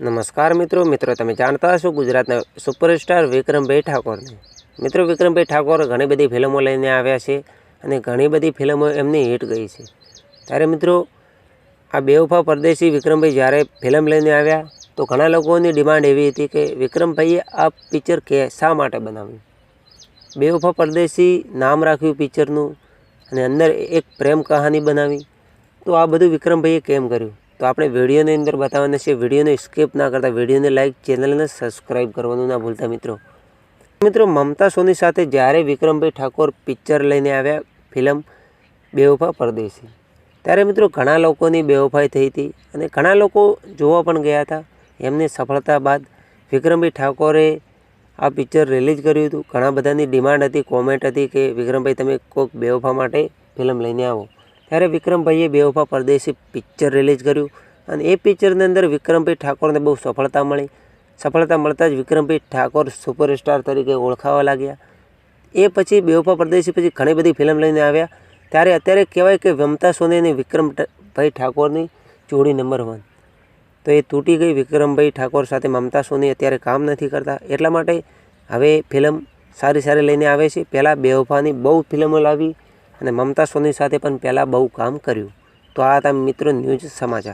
નમસ્કાર મિત્રો મિત્રો તમે જાણતા હશો ગુજરાતના સુપરસ્ટાર વિક્રમભાઈ ઠાકોરને. મિત્રો વિક્રમભાઈ ઠાકોર ઘણી બધી ફિલ્મો લઈને આવ્યા છે અને ઘણી બધી ફિલ્મો એમની હિટ ગઈ છે. ત્યારે મિત્રો, આ બેવફા પરદેશી વિક્રમભાઈ જ્યારે ફિલ્મ લઈને આવ્યા, તો ઘણા લોકોની ડિમાન્ડ એવી હતી કે વિક્રમભાઈએ આ પિક્ચર કે શા માટે બનાવ્યું? બેવફા પરદેશી નામ રાખ્યું પિક્ચરનું અને અંદર એક પ્રેમ કહાની બનાવી. તો આ બધું વિક્રમભાઈએ કેમ કર્યું? તો આપણે વિડીયોની અંદર બતાવવાના છે વિડીયોને સ્કીપ ના કરતા, વિડીયોને લાઈક ચેનલને સબસ્ક્રાઈબ કરવાનું ના ભૂલતા મિત્રો. મિત્રો, મમતા સોની સાથે જ્યારે વિક્રમભાઈ ઠાકોર પિક્ચર લઈને આવ્યા ફિલ્મ બેવફા પરદેશી. ત્યારે મિત્રો, ઘણા લોકોની બેવફાઈ થઈ હતી અને ઘણા લોકો જોવા પણ ગયા હતા. એમની સફળતા બાદ વિક્રમભાઈ ઠાકોરે આ પિક્ચર રિલીઝ કર્યું હતું. ઘણા બધાની ડિમાન્ડ હતી કોમેન્ટ હતી કે, વિક્રમભાઈ, તમે કોઈક બેવફા માટે ફિલ્મ લઈને આવો. ત્યારે વિક્રમભાઈએ બેવફા પરદેશી પિક્ચર રિલીઝ કર્યું અને એ પિક્ચરની અંદર વિક્રમભાઈ ઠાકોરને બહુ સફળતા મળી. સફળતા મળતા જ વિક્રમભાઈ ઠાકોર સુપરસ્ટાર તરીકે ઓળખાવા લાગ્યા. એ પછી બેવફા પરદેશી પછી ઘણી બધી ફિલ્મ લઈને આવ્યા. ત્યારે અત્યારે કહેવાય કે વમતા સોની અને વિક્રમભાઈ ઠાકોરની જોડી નંબર વન તો એ તૂટી ગઈ વિક્રમભાઈ ઠાકોર સાથે મમતા સોની અત્યારે કામ નથી કરતા. એટલા માટે હવે ફિલ્મ સારી સારી લઈને આવે છે. પહેલાં બેવફાની બહુ ફિલ્મો લાવી અને મમતા સોની સાથે પણ પહેલાં બહુ કામ કર્યું. તો આ હતા મિત્રો ન્યૂઝ સમાચાર.